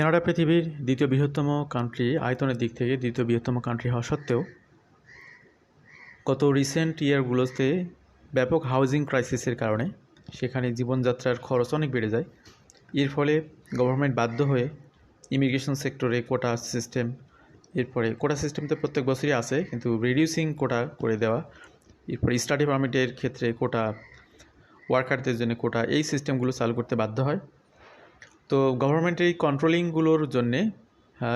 Canada পৃথিবীর দ্বিতীয় বৃহত্তম কান্ট্রি আয়তনের দিক থেকে দ্বিতীয় বৃহত্তম কান্ট্রি হওয়া সত্ত্বেও গত রিসেন্ট ইয়ারগুলোতে ব্যাপক হাউজিং ক্রাইসিসের কারণে সেখানে জীবনযাত্রার খরচ অনেক বেড়ে যায়। এর ফলে গভর্নমেন্ট বাধ্য হয়ে ইমিগ্রেশন সেক্টরে কোটা সিস্টেম এরপরে কোটা সিস্টেম তো প্রত্যেক বছরই আছে, কিন্তু রিডিউসিং কোটা করে দেওয়া, এরপরে স্টাডি পারমিটের ক্ষেত্রে কোটা ওয়ার্কারদের জন্য কোটা এই সিস্টেমগুলো চালু করতে বাধ্য হয়। তো গভর্নমেন্টের এই কন্ট্রোলিংগুলোর জন্যে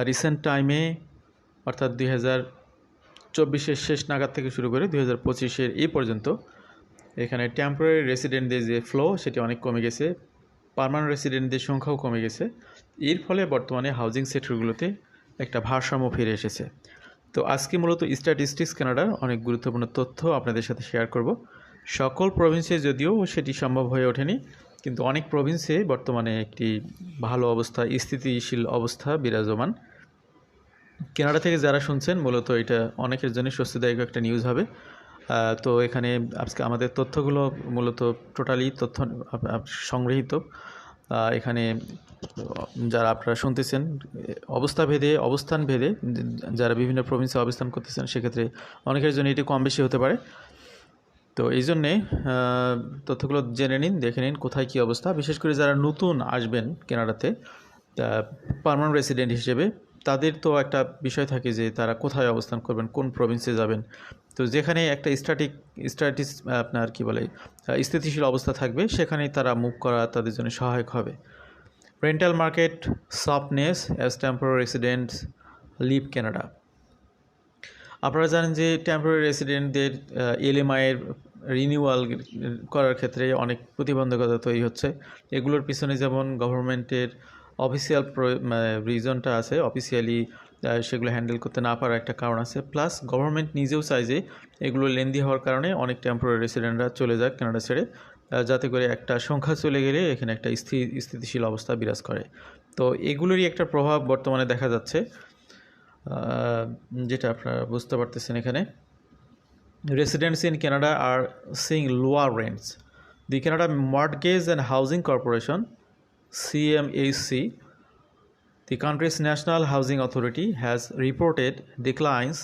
রিসেন্ট টাইমে অর্থাৎ দুই হাজার চব্বিশের শেষ নাগাদ থেকে শুরু করে দুই হাজার পঁচিশের এই পর্যন্ত, এখানে টেম্পোরারি রেসিডেন্টদের যে ফ্লো সেটি অনেক কমে গেছে পারমানেন্ট রেসিডেন্টদের সংখ্যাও কমে গেছে, এর ফলে বর্তমানে হাউজিং সেক্টরগুলোতে একটা ভারসাম্য ফিরে এসেছে। তো আজকে মূলত স্ট্যাটিস্টিক্স কানাডার অনেক গুরুত্বপূর্ণ তথ্য আপনাদের সাথে শেয়ার করব। সকল প্রভিন্সে যদিও সেটি সম্ভব হয়ে ওঠেনি কিন্তু অনেক প্রভিন্সে বর্তমানে একটি ভালো অবস্থা, স্থিতিশীল অবস্থা বিরাজমান। কানাডা থেকে যারা শুনছেন, মূলত এটা অনেকের জন্য স্বস্তিদায়ক একটা নিউজ হবে। তো এখানে আজকে আমাদের তথ্যগুলো মূলত টোটালি তথ্য সংগৃহীত। এখানে যারা আপনারা শুনতেছেন, অবস্থা ভেদে, অবস্থান ভেদে, যারা বিভিন্ন প্রভিন্সে অবস্থান করতেছেন, সেক্ষেত্রে অনেকের জন্য এটি কম বেশি হতে পারে। তো এই জন্যে তথ্যগুলো জেনে নিন, দেখে নিন কোথায় কী অবস্থা। বিশেষ করে যারা নতুন আসবেন কেনাডাতে পারমানেন্ট রেসিডেন্ট হিসেবে, তাদের তো একটা বিষয় থাকে যে তারা কোথায় অবস্থান করবেন, কোন প্রভিন্সে যাবেন। তো যেখানে একটা স্ট্যাটিক স্ট্যাটিস আপনার কি বলে স্থিতিশীল অবস্থা থাকবে, সেখানেই তারা মুভ করা তাদের জন্য সহায়ক হবে। Rental market softness as temporary residents leave Canada আপনারা জানেন যে টেম্পোরারি রেসিডেন্টদের এলএমআইয়ের রিনিউয়াল করার ক্ষেত্রে অনেক প্রতিবন্ধকতা তৈরি হচ্ছে। এগুলোর পিছনে যেমন গভর্নমেন্টের অফিসিয়াল রিজনটা আছে অফিসিয়ালি সেগুলো হ্যান্ডেল করতে না পারার একটা কারণ আছে। প্লাস গভর্নমেন্ট নিজেও চায় যে এগুলো লেন্দি হওয়ার কারণে অনেক টেম্পোরারি রেসিডেন্টরা চলে যায় কানাডা ছেড়ে যাতে করে একটা সংখ্যা চলে গেলে এখানে একটা স্থিতিশীল অবস্থা বিরাজ করে। তো এগুলোরই একটা প্রভাব বর্তমানে দেখা যাচ্ছে। যেটা আপনারা বুঝতে পারতেছেন এখানে। Residence in Canada are seeing lower rents the Canada mortgage and housing corporation CMAC the country's national housing authority has reported declines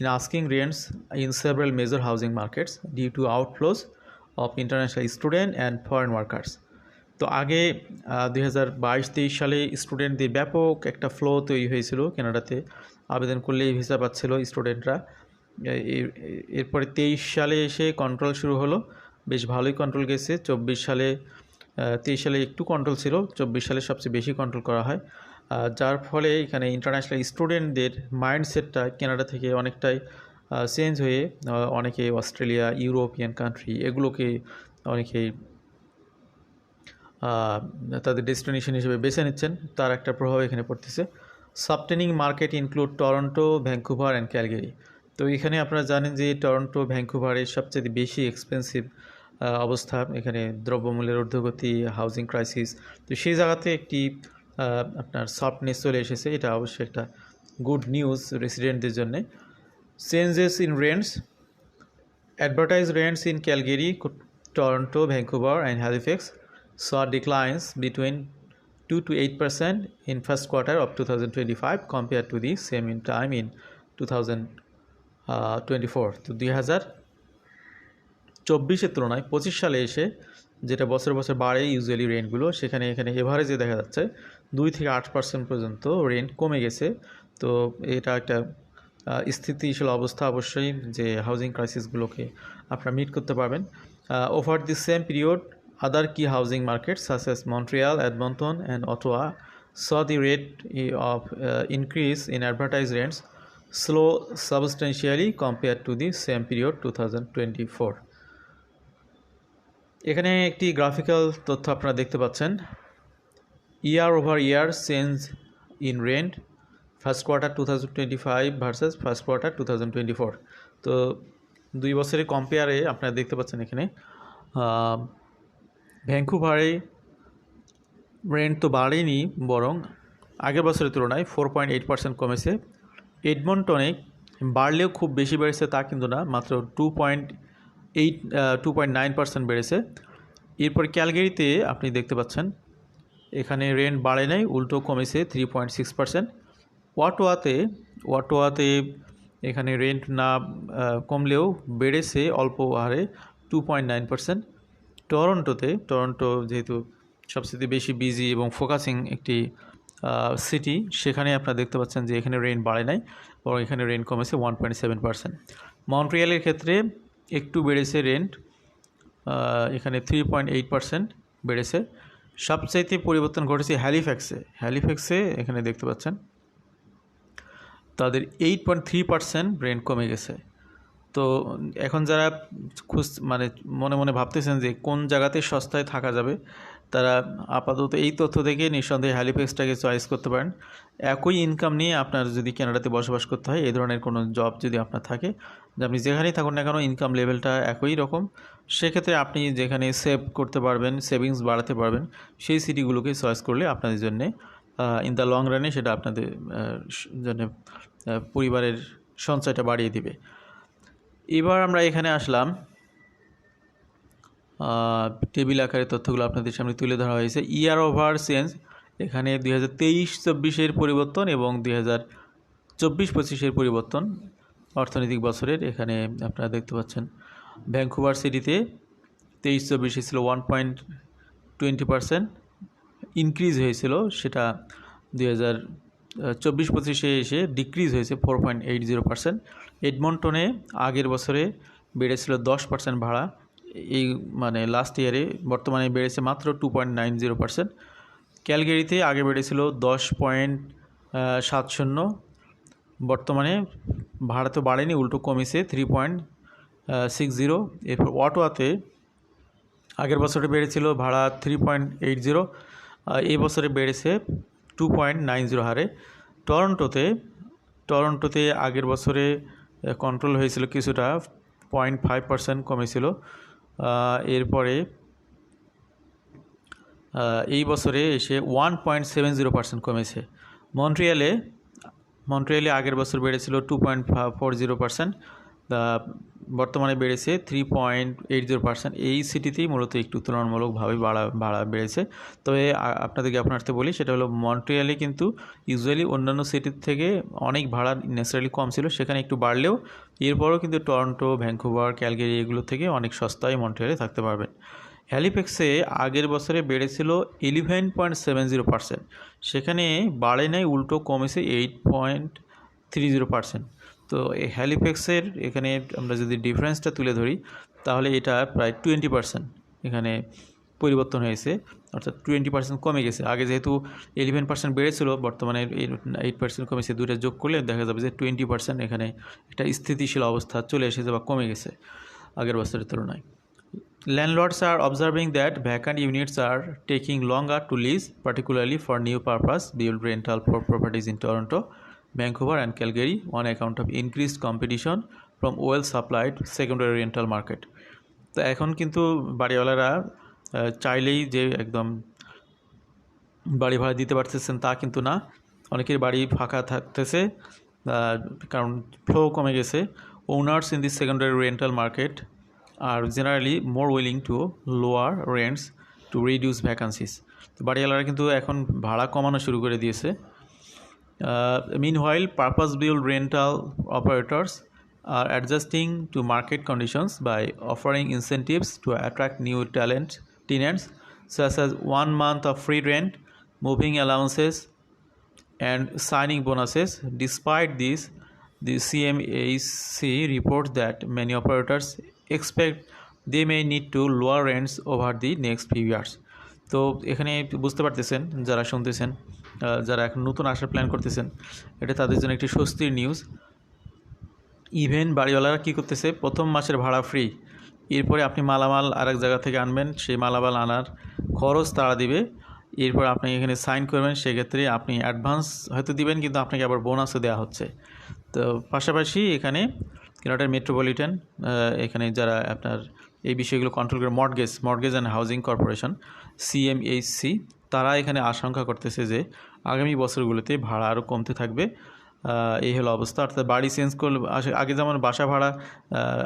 in asking rents in several major housing markets due to outflows of international student and foreign workers তো আগে দু হাজার বাইশ, তেইশ সালে স্টুডেন্টদের ব্যাপক একটা ফ্লো তৈরি হয়েছিল ক্যানাডাতে আবেদন করলেই ভিসা পাচ্ছিল স্টুডেন্টরা। এরপরে তেইশ সালে এসে কন্ট্রোল শুরু হলো। বেশ ভালোই কন্ট্রোল গেছে। চব্বিশ সালে তেইশ সালে একটু কন্ট্রোল ছিল। চব্বিশ সালে সবচেয়ে বেশি কন্ট্রোল করা হয়। যার ফলে এখানে ইন্টারন্যাশনাল স্টুডেন্টদের মাইন্ডসেটটা কেনাডা থেকে অনেকটাই চেঞ্জ হয়ে অনেকে অস্ট্রেলিয়া, ইউরোপিয়ান কান্ট্রি এগুলোকে অনেকেই তাদের ডেস্টিনেশন হিসেবে বেছে নিচ্ছেন। তার একটা প্রভাব এখানে পড়তেছে। Softening market include Toronto Vancouver and Calgary. তো এখানে আপনারা জানেন যে টরন্টো ভ্যাঙ্কুভারের সবচেয়ে বেশি এক্সপেন্সিভ অবস্থা এখানে দ্রব্যমূল্যের ঊর্ধ্বগতি হাউজিং ক্রাইসিস তো সেই জায়গাতে একটি আপনার সফটনেস চলে এসেছে। এটা অবশ্যই একটা গুড নিউজ রেসিডেন্টদের জন্যে। Changes in rents advertise rents in Calgary Toronto Vancouver and Halifax saw declines between 2 to 8 percent in first quarter of 2025 compared to the same in time in 2024 তো দুই হাজার চব্বিশের তুলনায় পঁচিশ সালে এসে যেটা বছর বছর বাড়ে ইউজুয়ালি রেন্টগুলো সেখানে এখানে এভারেজে দেখা যাচ্ছে দুই থেকে আট পার্সেন্ট পর্যন্ত রেন্ট কমে গেছে। তো এটা একটা স্থিতিশীল অবস্থা অবশ্যই যে হাউজিং ক্রাইসিসগুলোকে আপনারা মিট করতে পারবেন। Over the same period Other key housing markets such as Montreal, Edmonton, and Ottawa saw the rate of uh, increase in advertised rents slow substantially compared to the same period 2024. এখানে একটি graphical তথ্য আপনারা দেখতে পাচ্ছেন year over year change in rent first quarter two thousand twenty five versus first quarter two thousand twenty four তো দুই বছরের কম্পেয়ারে আপনারা দেখতে পাচ্ছেন এখানে ভ্যাঙ্কুভারে রেন্ট তো বাড়েনি বরং আগের বছরের তুলনায় ফোর পয়েন্ট এইট পার্সেন্ট কমেছে। এডমন্টনে বাড়লেও খুব বেশি বেড়েছে তা কিন্তু না, মাত্র two point eight two point nine percent বেড়েছে। এরপর ক্যালগেরিতে আপনি দেখতে পাচ্ছেন, এখানে রেন্ট বাড়ে নাই, উল্টো কমেছে থ্রি পয়েন্ট সিক্স পার্সেন্ট। ওয়াটোয়াতে ওয়াটোয়াতে এখানে রেন্ট না কমলেও বেড়েছে অল্প হারে টু পয়েন্ট নাইন পার্সেন্ট। টরন্টোতে, টরন্টো যেহেতু সবচেয়ে বেশি বিজি এবং ফোকাসিং একটি সিটি সেখানে আপনারা দেখতে পাচ্ছেন যে এখানে রেন্ট বাড়ে নাই এবং এখানে রেন্ট কমেছে ওয়ান পয়েন্ট সেভেন পার্সেন্ট মন্ট্রিয়ালের ক্ষেত্রে একটু বেড়েছে রেন্ট এখানে থ্রি পয়েন্ট এইট পার্সেন্ট বেড়েছে। সবচাইতে পরিবর্তন ঘটেছে হ্যালিফ্যাক্সে হ্যালিফ্যাক্সে এখানে দেখতে পাচ্ছেন, তাদের eight point three percent rent কমে গেছে। তো এখন যারা খুঁজ মানে মনে মনে ভাবতেছেন যে কোন জায়গাতে সস্তায় থাকা যাবে, তারা আপাতত এই তথ্য থেকে নিঃসন্দেহে হ্যালিফ্যাক্সটাকে চয়েস করতে পারেন। একই ইনকাম নিয়ে আপনার যদি কানাডাতে বসবাস করতে হয় এই ধরনের কোনো জব যদি আপনার থাকে, যে আপনি যেখানেই থাকুন না কেন ইনকাম লেভেলটা একই রকম। সেক্ষেত্রে আপনি যেখানে সেভ করতে পারবেন সেভিংস বাড়াতে পারবেন, সেই সিটিগুলোকে চয়েস করলে আপনাদের জন্যে ইন দ্য লং রানে সেটা আপনাদের জন্য পরিবারের সঞ্চয়টা বাড়িয়ে দিবে। এবার আমরা এখানে আসলাম টেবিল আকারে তথ্যগুলো আপনাদের সামনে তুলে ধরা হয়েছে। ইয়ার ওভার চেঞ্জ এখানে দুই হাজার তেইশ চব্বিশের পরিবর্তন এবং দুই হাজার চব্বিশ পঁচিশের পরিবর্তন অর্থনৈতিক বছরের এখানে আপনারা দেখতে পাচ্ছেন। ভ্যাঙ্কুভার সিটিতে তেইশ চব্বিশে ছিল one point twenty percent increase হয়েছিল সেটা দুই হাজার চব্বিশ পঁচিশে এসে ডিক্রিজ হয়েছে four point eight zero percent এডমন্টনে আগের বছরে বেড়েছিল দশ পার্সেন্ট ভাড়া। এই মানে লাস্ট ইয়ারে বর্তমানে বেড়েছে মাত্র two point nine zero percent ক্যালগেরিতে আগে বেড়েছিল দশ পয়েন্ট সাত শূন্য। বর্তমানে ভাড়া তো বাড়েনি, উল্টো কমেছে থ্রি পয়েন্ট সিক্স জিরো এরপর অটোয়াতে আগের বছরে বেড়েছিল ভাড়া থ্রি পয়েন্ট এইট জিরো এই বছরে বেড়েছে টু পয়েন্ট নাইন জিরো হারে। টরন্টোতে টরন্টোতে আগের বছরে কন্ট্রোল হয়েছিল কিছুটা পয়েন্ট ফাইভ পার্সেন্ট কমেছিল। এরপরে এই বছরে এসে one point seven zero percent কমেছে। মন্ট্রিয়ালে মন্ট্রিয়ালে আগের বছর বেড়েছিল two point four zero percent বর্তমানে বেড়েছে three point eight zero percent এই সিটিতেই মূলত একটু তুলনামূলকভাবে বাড়া ভাড়া বেড়েছে। তবে আ- আপনাদেরকে আপনার বলি, সেটা হলো মন্ট্রিয়ালে কিন্তু ইউজুয়ালি অন্যান্য সিটির থেকে অনেক ভাড়া ন্যাচারালি কম ছিল, সেখানে একটু বাড়লেও এরপরও কিন্তু টরন্টো ভ্যাঙ্কুভার ক্যালগেরি এগুলো থেকে অনেক সস্তায় মন্ট্রিয়ালে থাকতে পারবেন। হ্যালিফ্যাক্সে আগের বছরে বেড়েছিল eleven point seven zero percent সেখানে বাড়ে নাই, উল্টো কমেছে eight point three zero percent তো এই হ্যালিফ্যাক্সের এখানে আমরা যদি ডিফারেন্সটা তুলে ধরি তাহলে এটা প্রায় টোয়েন্টি পার্সেন্ট এখানে পরিবর্তন হয়েছে। অর্থাৎ টোয়েন্টি পার্সেন্ট কমে গেছে। আগে যেহেতু ইলেভেন পার্সেন্ট বেড়েছিল বর্তমানে এইট পার্সেন্ট কমেছে দুইটা যোগ করলে দেখা যাবে যে টোয়েন্টি পার্সেন্ট এখানে একটা স্থিতিশীল অবস্থা চলে এসেছে বা কমে গেছে আগের বছরের তুলনায়। Landlords are observing that vacant units are taking longer to lease particularly for new purpose built rental for properties in Toronto, Vancouver, and Calgary on account of increased competition from well supplied secondary rental market. তো এখন কিন্তু বাড়িওয়ালারা চাইলেই যে একদম বাড়ি ভাড়া দিতে পারতেছেন তা কিন্তু না। অনেকের বাড়ি ফাঁকা থাকতেছে কারণ ফ্লো কমে গেছে। Owners in the secondary rental market are generally more willing to lower rents to reduce vacancies তো বাড়িওয়ালারা কিন্তু এখন ভাড়া কমানো শুরু করে দিয়েছে। Mean purpose built rental operators are adjusting to market conditions by offering incentives to attract new talent tenants such as one month of free rent moving allowances and signing bonuses despite this the cmac reports that many operators expect they may need to lower rents over the next few years তো এখানে বুঝতে পারতেছেন যারা শুনতেছেন যারা এখন নতুন আসার প্ল্যান করতেছেন, এটা তাদের জন্য একটি স্বস্তির নিউজ ইভেন বাড়িওয়ালারা কী করতেছে? প্রথম মাসের ভাড়া ফ্রি এরপরে আপনি মালামাল আরেক জায়গা থেকে আনবেন, সেই মালামাল আনার খরচ তারা দিবে। এরপর আপনি এখানে সাইন করবেন, সেক্ষেত্রে আপনি অ্যাডভান্স হয়তো দিবেন, কিন্তু আপনাকে আবার বোনাসও দেওয়া হচ্ছে। তো পাশাপাশি এখানে কেনাটার মেট্রোপলিটন এখানে যারা আপনার এই বিষয়গুলো কন্ট্রোল করে mortgage mortgage and housing corporation CMHC তারা এখানে আশঙ্কা করতেছে যে আগামী বছরগুলোতে ভাড়া আরও কমতে থাকবে। এই হলো অবস্থা। অর্থাৎ বাড়ি চেঞ্জ করলে আগে যেমন বাসা ভাড়া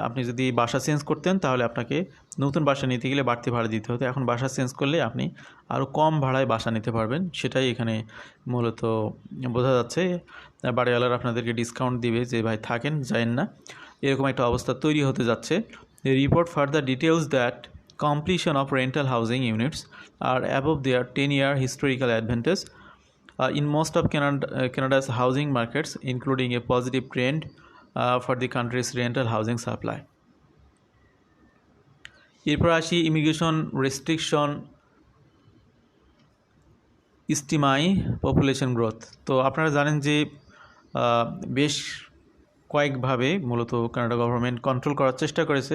আপনি যদি বাসা চেঞ্জ করতেন, তাহলে আপনাকে নতুন বাসা নিতে গেলে বাড়তি ভাড়া দিতে হতো। এখন বাসা চেঞ্জ করলে আপনি আরও কম ভাড়ায় বাসা নিতে পারবেন, সেটাই এখানে মূলত বোঝা যাচ্ছে। বাড়িওয়ালারা আপনাদেরকে ডিসকাউন্ট দিবে যে, ভাই, থাকেন যায়েন না। এরকম একটা অবস্থা তৈরি হতে যাচ্ছে। Report further details that completion of rental housing units are above their 10 year historical advantage uh, in most of Canada, uh, Canada's housing markets, including a positive trend uh, for the country's rental housing supply. এরপর আসি immigration restriction estimate population growth তো আপনারা জানেন যে বেশ কয়েকভাবে মূলত Canada government control করার চেষ্টা করেছে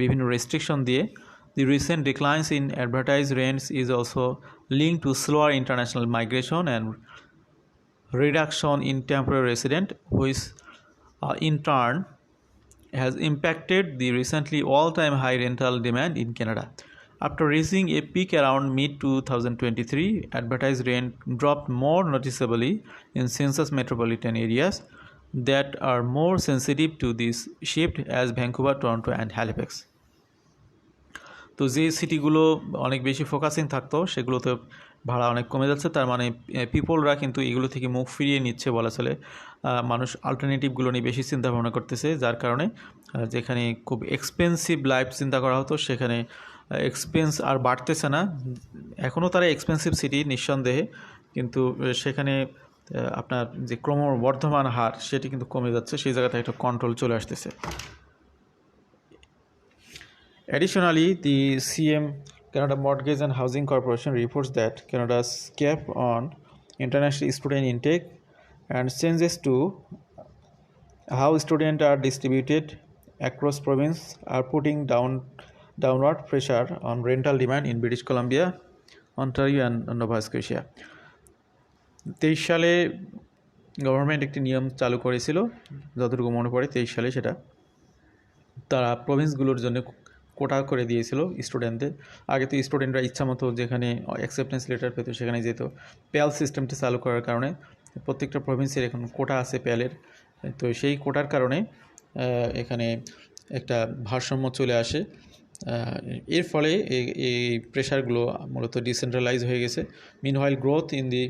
বিভিন্ন রেস্ট্রিকশন দিয়ে। The recent declines in advertise rents is also link to slower international migration and reduction in temporary resident which in turn has impacted the recently all time high rental demand in Canada after rising a peak around mid two thousand twenty three advertise rent drop more noticeably in census metropolitan areas that are more sensitive to this shift as Vancouver, Toronto, and Halifax. তো যে সিটিগুলো অনেক বেশি focusing থাকতো সেগুলোতে ভাড়া অনেক কমে যাচ্ছে। তার মানে পিপলরা কিন্তু এগুলো থেকে মুখ ফিরিয়ে নিচ্ছে বলা চলে। মানুষ অল্টারনেটিভগুলো নিয়ে বেশি চিন্তা ভাবনা করতেছে যার কারণে যেখানে খুব এক্সপেন্সিভ লাইফ চিন্তা করা হতো সেখানে এক্সপেন্স আর বাড়তেছে না। এখনও তারা এক্সপেন্সিভ সিটি নিঃসন্দেহে কিন্তু সেখানে আপনার যে ক্রমবর্ধমান হার, সেটি কিন্তু কমে যাচ্ছে। সেই জায়গাতে একটা কন্ট্রোল চলে আসতেছে। Additionally the CM Canada mortgage and housing corporation reports that Canada's cap on international student intake and changes to how student are distributed across province are putting down downward pressure on rental demand in British Columbia Ontario and Nova Scotia তেইশ সালে government একটি নিয়ম চালু করেছিল, যতটুকু মনে পড়ে তেইশ সালে সেটা। তারা প্রভিন্সগুলোর জন্য কোটা করে দিয়েছিল স্টুডেন্টদের আগে তো স্টুডেন্টরা ইচ্ছা মতো যেখানে অ্যাকসেপ্টেন্স লেটার পেতো সেখানে যেত। প্যাল সিস্টেমটা চালু করার কারণে প্রত্যেকটা প্রভিন্সের এখন কোটা আছে প্যালের তো সেই কোটার কারণে এখানে একটা ভারসাম্য চলে আসে। এর ফলে এই প্রেশারগুলো মূলত ডিসেন্ট্রালাইজ হয়ে গেছে। Meanwhile growth in the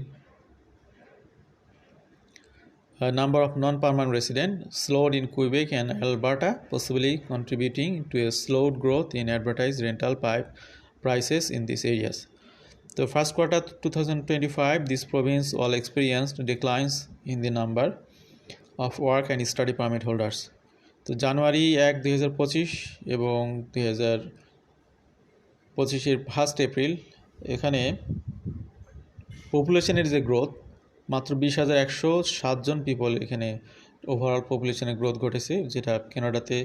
A number of non-permanent residents slowed in Quebec and Alberta, possibly contributing to a slowed growth in advertised rental pipe prices in these areas. The first quarter 2025, this province all experienced declines in the number of work and study permit holders. তো জানুয়ারি এক দুই হাজার পঁচিশ এবং দুই হাজার পঁচিশের first April এখানে পপুলেশনের যে গ্রোথ মাত্র বিশ হাজার একশো সাতজন পিপল এখানে ওভারঅল পপুলেশনের গ্রোথ ঘটেছে যেটা কানাডাতে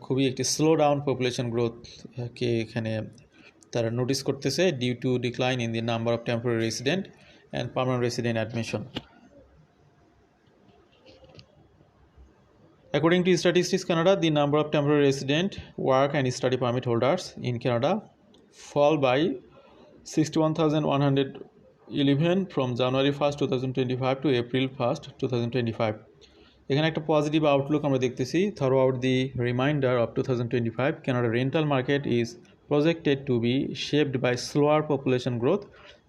খুবই একটি স্লো ডাউন পপুলেশন গ্রোথকে এখানে তারা নোটিস করতেছে due to decline in the number of temporary resident and permanent resident admission According to Statistics Canada, the number of temporary resident, work and study permit holders in Canada fall by 61,111 from January 1st, 2025 to April 1st, 2025. এখানে একটা positive outlook আমরা দেখতেছি throughout the reminder of two thousand twenty five Canada rental market is projected to be shaped by slower population growth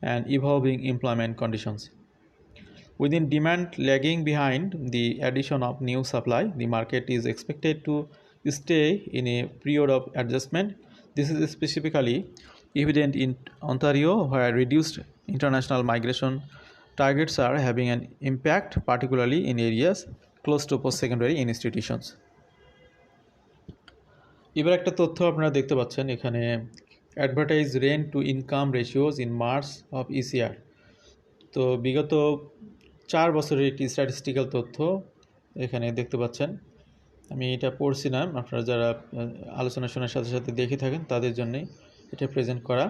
and evolving employment conditions Within demand lagging behind the addition of new supply, the market is expected to stay in a period of adjustment. This is specifically evident in Ontario, where reduced international migration targets are having an impact, particularly in areas close to post secondary institutions. এবার একটা তথ্য আপনারা দেখতে পাচ্ছেন এখানে advertise rent to income ratios in March of ECR তো বিগত চার বছরের একটি স্ট্যাটিস্টিক্যাল তথ্য এখানে দেখতে পাচ্ছেন। আমি এটা পড়ছি না আপনারা যারা আলোচনা শোনার সাথে সাথে দেখে থাকেন তাদের জন্যই এটা প্রেজেন্ট করা।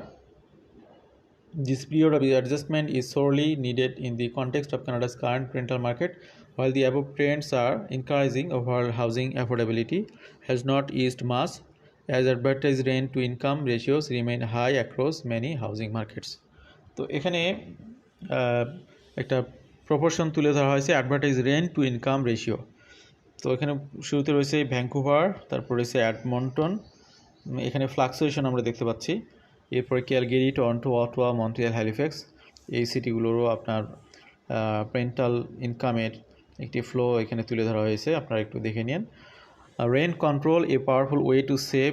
This period of adjustment is sorely needed in the context of Canada's current rental market. While the above trends are encouraging, overall housing affordability has not eased much, as advertised rent to income ratios remain high across many housing markets. তো এখানে একটা proportion তুলে ধরা হয়েছে advertise rent to income ratio তো এখানে শুরুতে রয়েছে ভ্যাঙ্কুভার তারপর রয়েছে অ্যাডমন্টন এখানে ফ্লাকচুয়েশন আমরা দেখতে পাচ্ছি এরপরে Calgary, Toronto, Ottawa, Montreal Halifax এই সিটিগুলোরও আপনার প্রেন্টাল ইনকামের একটি ফ্লো এখানে তুলে ধরা হয়েছে। আপনারা একটু দেখে নিন। Rent control, a powerful way to save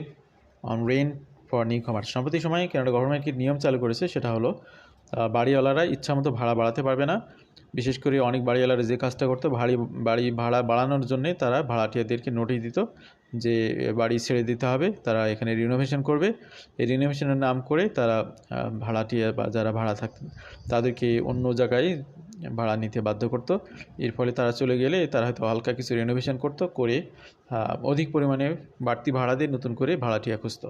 on rent for newcomers. সম্প্রতি সময়ে কেনাডা গভর্নমেন্ট কি নিয়ম চালু করেছে, সেটা হলো বাড়িওয়ালারা ইচ্ছামতো ভাড়া বাড়াতে পারবে না। বিশেষ করে অনেক বাড়িওয়ালারা যে কাজটা করতো বাড়ি বাড়ি ভাড়া বাড়ানোর জন্যে তারা ভাড়াটিয়াদেরকে নোটিশ দিত যে বাড়ি ছেড়ে দিতে হবে, তারা এখানে রিনোভেশন করবে। এই রিনোভেশনের নাম করে তারা ভাড়াটিয়া বা যারা ভাড়া থাকতেন তাদেরকে অন্য জায়গায় ভাড়া নিতে বাধ্য করতো। এর ফলে তারা চলে গেলে তারা হয়তো হালকা কিছু রিনোভেশন করতো, করে অধিক পরিমাণে বাড়তি ভাড়া দিয়ে নতুন করে ভাড়াটিয়া খুঁজতো।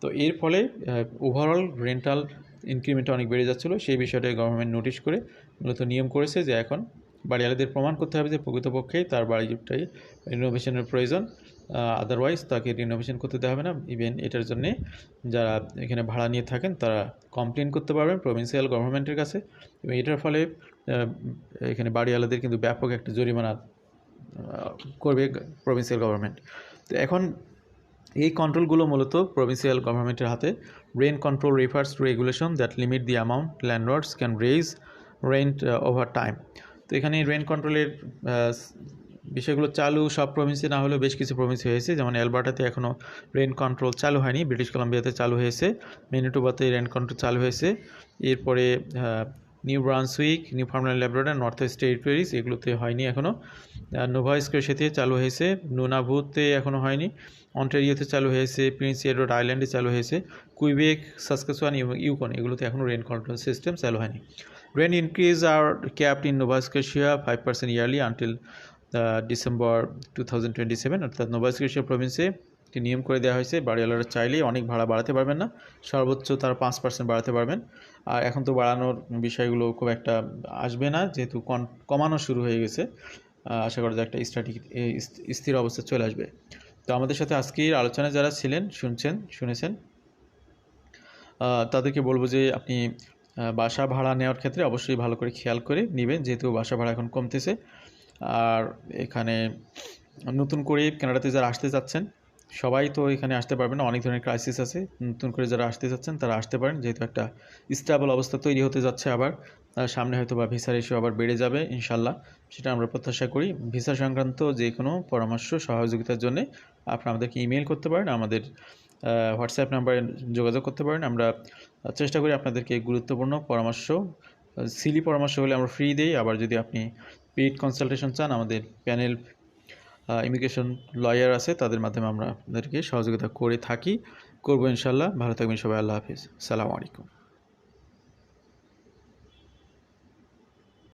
তো এর ফলে ওভারঅল রেন্টাল ইনক্রিমেন্ট অনেক বেড়ে যাচ্ছিল, সেই বিষয়টাই গভর্নমেন্ট নোটিশ করে মূলত নিয়ম করেছে যে এখন বাড়িওয়ালাদের প্রমাণ করতে হবে যে প্রকৃতপক্ষেই তার বাড়িটাই রিনোভেশনের প্রয়োজন আদারওয়াইজ তাকে রিনোভেশন করতে দেওয়া হবে না। ইভেন এটার জন্যে যারা এখানে ভাড়া নিয়ে থাকেন তারা কমপ্লেন করতে পারবেন প্রভিন্সিয়াল গভর্নমেন্টের কাছে এবং এটার ফলে এখানে বাড়িওয়ালাদের কিন্তু ব্যাপক একটা জরিমানা করবে প্রভিন্সিয়াল গভর্নমেন্ট তো এখন এই কন্ট্রোলগুলো মূলত প্রভিন্সিয়াল গভর্নমেন্টের হাতে rent control refers to regulation that limit the amount landlords can raise rent over time তো এখানে রেন্ট কন্ট্রোলের বিষয়গুলো চালু, সব প্রভিন্সে না হলেও বেশ কিছু প্রভিন্সে হয়েছে। যেমন অ্যালবার্টাতে এখনও রেন্ট কন্ট্রোল চালু হয়নি ব্রিটিশ কলাম্বিয়াতে চালু হয়েছে মেনিটোবাতে রেন্ট কন্ট্রোল চালু হয়েছে। এরপরে New Brunswick Newfoundland Labrador North East Territories এগুলোতে হয়নি এখনও নোভাইস্কের সাথে চালু হয়েছে নুনাভুতে এখনও হয়নি। অন্টারিওতে চালু হয়েছে প্রিন্স এডওয়ার্ড আইল্যান্ডে চালু হয়েছে। কুইবেক সাসকাসওয়ান এবং ইউকন এগুলোতে এখনও রেন কন্ট্রোল সিস্টেম চালু হয়নি। Rent increase are capped in Nova Scotia five percent yearly until December two thousand twenty seven অর্থাৎ নোভাস্কেশিয়া প্রভিন্সে নিয়ম করে দেওয়া হয়েছে, বাড়িওয়ালারা চাইলেই অনেক ভাড়া বাড়াতে পারবেন না, সর্বোচ্চ তারা পাঁচ পার্সেন্ট বাড়াতে পারবেন। আর এখন তো বাড়ানোর বিষয়গুলো খুব একটা আসবে না, যেহেতু কমানো শুরু হয়ে গেছে আশা করা যায় একটা স্ট্যাটিক স্থির অবস্থা চলে আসবে। তো আমাদের সাথে আজকের আলোচনায় যারা ছিলেন, শুনছেন, শুনেছেন তাদেরকে বলব যে আপনি বাসা ভাড়া নেওয়ার ক্ষেত্রে অবশ্যই ভালো করে খেয়াল করে নেবেন, যেহেতু বাসা ভাড়া এখন কমতেছে। আর এখানে নতুন করে কানাডাতে যারা আসতে চাচ্ছেন, সবাই তো এখানে আসতে পারবেন না, অনেক ধরনের ক্রাইসিস আছে। নতুন করে যারা আসতে চাচ্ছেন, তারা আসতে পারেন, যেহেতু একটা স্টেবল অবস্থা তৈরি হতে যাচ্ছে আবার। সামনে হয়তো বা ভিসার ইস্যু আবার বেড়ে যাবে, ইনশাল্লাহ। সেটা আমরা প্রত্যাশা করি। ভিসা সংক্রান্ত যে কোনো পরামর্শ, সহযোগিতার জন্য আপনারা আমাদেরকে ইমেল করতে পারেন। আমাদের হোয়াটসঅ্যাপ নাম্বারে যোগাযোগ করতে পারেন। আমরা চেষ্টা করি আপনাদেরকে গুরুত্বপূর্ণ পরামর্শ সিলি পরামর্শ হলে আমরা ফ্রি দিই। আবার যদি আপনি পেইড কনসালটেশন চান, আমাদের প্যানেল ইমিগ্রেশন লয়ার আছে, তাদের মাধ্যমে আমরা আপনাদেরকে সহযোগিতা করে থাকি। করব ইনশাল্লাহ। ভালো থাকবেন সবাই। আল্লাহ হাফিজ। সালামু আলাইকুম।